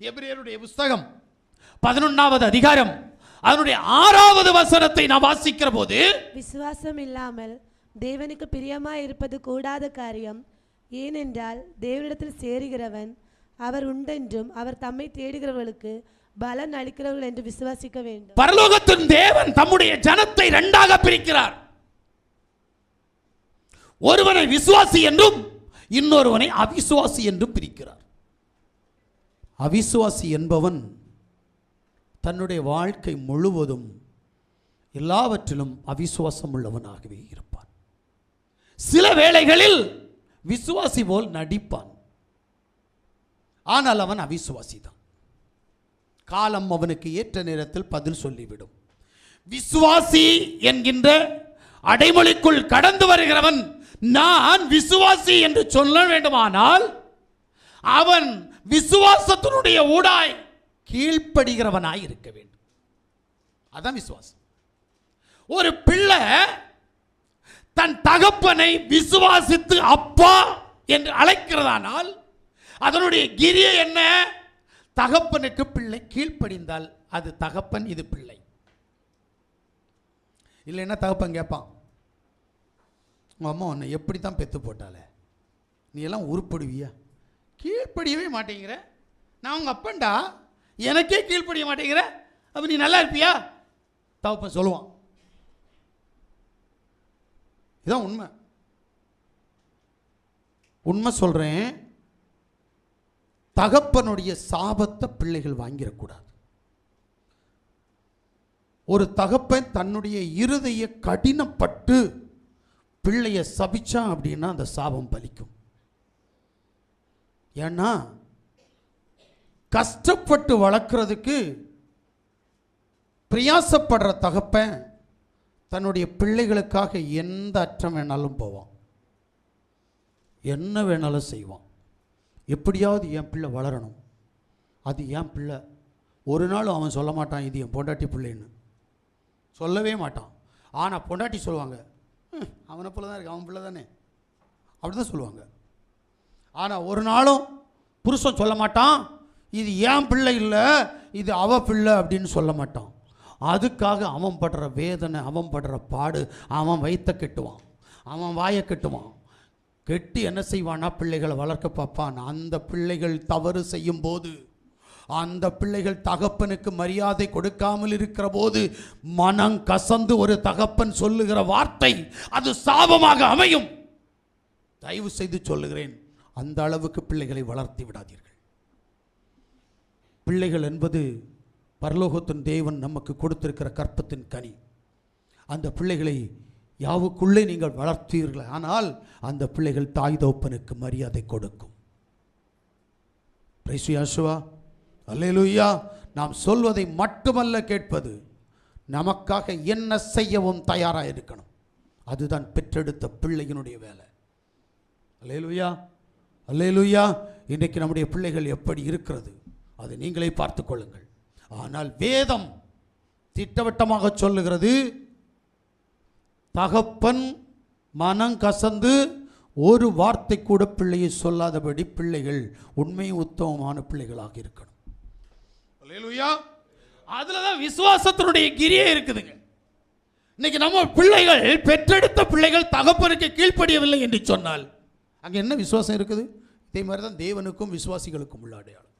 எபிரேயருடைய புஸ்தகம் பதினொன்னாவது அதிகாரம். அதனுடைய ஆறாவது வசனத்தை நான் வாசிக்கிற போது விசுவாசம் இல்லாமல் தேவனுக்கு பிரியமாய் இருப்பது கூடாத காரியம் ஏனென்றால் தேவனிடத்தில் சேருகிறவன் அவர் உண்டென்றும் அவர் தம்மை தேடுகிறவர்களுக்கு பலன் அளிக்கிறவர்கள் என்று விசுவாசிக்க வேண்டும். பரலோகத்தின் தேவன் தம்முடைய ஜனத்தை இரண்டாக பிரிக்கிறார். ஒருவனை விசுவாசி என்றும் இன்னொருவனை அவிசுவாசி என்றும் பிரிக்கிறார். அவிசுவாசி என்பவன் தன்னுடைய வாழ்க்கை முழுவதும் எல்லாவற்றிலும் அவிசுவாசம் உள்ளவனாகவே இருப்பான். சில வேளைகளில் விசுவாசி போல் நடிப்பான். ஆனால் அவன் அவிசுவாசி தான் காலம் அவனுக்கு ஏற்ற நேரத்தில் பதில் சொல்லிவிடும். விசுவாசி என்கின்ற அடைமொழிக்குள் கடந்து வருகிறவன் நான் விசுவாசி என்று சொல்ல வேண்டுமானால் அவன் விசுவாசத்தினுடைய ஊடாய் கீழ்ப்படுகிறவனாய் இருக்க வேண்டும். அதான் விசுவாசம். ஒரு பிள்ளை தன் தகப்பனை விசுவாசித்து அப்பா என்று அழைக்கிறதானால் அதனுடைய கிரியை என்ன? தகப்பனுக்கு பிள்ளை கீழ்ப்படிந்தால் அது தகப்பன் இது பிள்ளை. இல்லைன்னா தகப்பன் கேட்பான் உங்கள் அம்மா உன்னை எப்படி தான் பெற்று போட்டால நீ எல்லாம் உருப்படுவியா? கீழ்ப்படியவே மாட்டேங்கிற. நான் உங்கள் அப்பன்டா. எனக்கே கீழ்ப்படிய மாட்டேங்கிற. அப்போ நீ நல்லா இருப்பியா? தகப்பன் சொல்லுவான். இதான் உண்மை. உண்மை சொல்கிறேன் தகப்பனுடைய சாபத்தை பிள்ளைகள் வாங்கிடக்கூடாது. ஒரு தகப்பன் தன்னுடைய இருதய கடினப்பட்டு பிள்ளைய சபிச்சான் அப்படின்னா அந்த சாபம் பலிக்கும். ஏன்னா கஷ்டப்பட்டு வளர்க்குறதுக்கு பிரயாசப்படுற தகப்பன் தன்னுடைய பிள்ளைகளுக்காக எந்த அற்றம் வேணாலும் போவான். என்ன வேணாலும் செய்வான். எப்படியாவது என் பிள்ளை வளரணும். அது என் பிள்ளை. ஒரு நாளும் அவன் சொல்ல மாட்டான் இது என் பொண்டாட்டி பிள்ளைன்னு. சொல்லவே மாட்டான். ஆனால் பொண்டாட்டி சொல்லுவாங்க அவனை பிள்ளை தான் இருக்கு அவன் பிள்ளை தானே அப்படி தான் சொல்லுவாங்க. ஆனால் ஒரு நாளும் புருஷன் சொல்ல மாட்டான் இது ஏன் பிள்ளை இல்லை இது அவ பிள்ளை அப்படின்னு சொல்ல மாட்டான். அதுக்காக அவன் படுற வேதனை அவன் படுற பாடு அவன் வைத்த கெட்டுவான் அவன் வாயை கெட்டுவான். கெட்டி என்ன செய்வானா பிள்ளைகளை வளர்க்க பார்ப்பான். அந்த பிள்ளைகள் தவறு செய்யும் போது அந்த பிள்ளைகள் தகப்பனுக்கு மரியாதை கொடுக்காமல் இருக்கிற போது மனம் கசந்து ஒரு தகப்பன் சொல்லுகிற வார்த்தை அது சாபமாக அமையும். தயவு செய்து சொல்லுகிறேன். அந்த அளவுக்கு பிள்ளைகளை வளர்த்தி விடாதீர்கள். பிள்ளைகள் என்பது பரலோகத்தின் தேவன் நமக்கு கொடுத்திருக்கிற கற்பத்தின் கனி. அந்த பிள்ளைகளை யாவுக்குள்ளே நீங்கள் வளர்த்தீர்கள். ஆனால் அந்த பிள்ளைகள் தாய் தோப்பனுக்கு மரியாதை கொடுக்கும். பிரைசுயாசுவா அல்லேலூயா நாம் சொல்வதை மட்டுமல்ல கேட்பது நமக்காக என்ன செய்யவும் தயாராக இருக்கணும். அதுதான் பெற்றெடுத்த பிள்ளையினுடைய வேலை. அல்லேலுயா அல்லேலூயா இன்றைக்கு நம்முடைய பிள்ளைகள் எப்படி இருக்கிறது? அதை நீங்களே பார்த்து கொள்ளுங்கள். ஆனால் வேதம் திட்டவட்டமாக சொல்லுகிறது தகப்பன் மனம் கசந்து ஒரு வார்த்தை கூட பிள்ளையை சொல்லாதபடி பிள்ளைகள் உண்மை உத்தமமான பிள்ளைகளாக இருக்கணும். அல்லேலூயா அதில் தான் விசுவாசத்தினுடைய கிரியே இருக்குதுங்க. இன்னைக்கு நம்ம பிள்ளைகள் பெற்றெடுத்த பிள்ளைகள் தகப்பனுக்கு கீழ்ப்படியவில்லை என்று சொன்னால் அங்கே என்ன விசுவாசம் இருக்குது? இதே மாதிரி தான் தேவனுக்கும் விசுவாசிகளுக்கும் உள்ள அடையாளம்.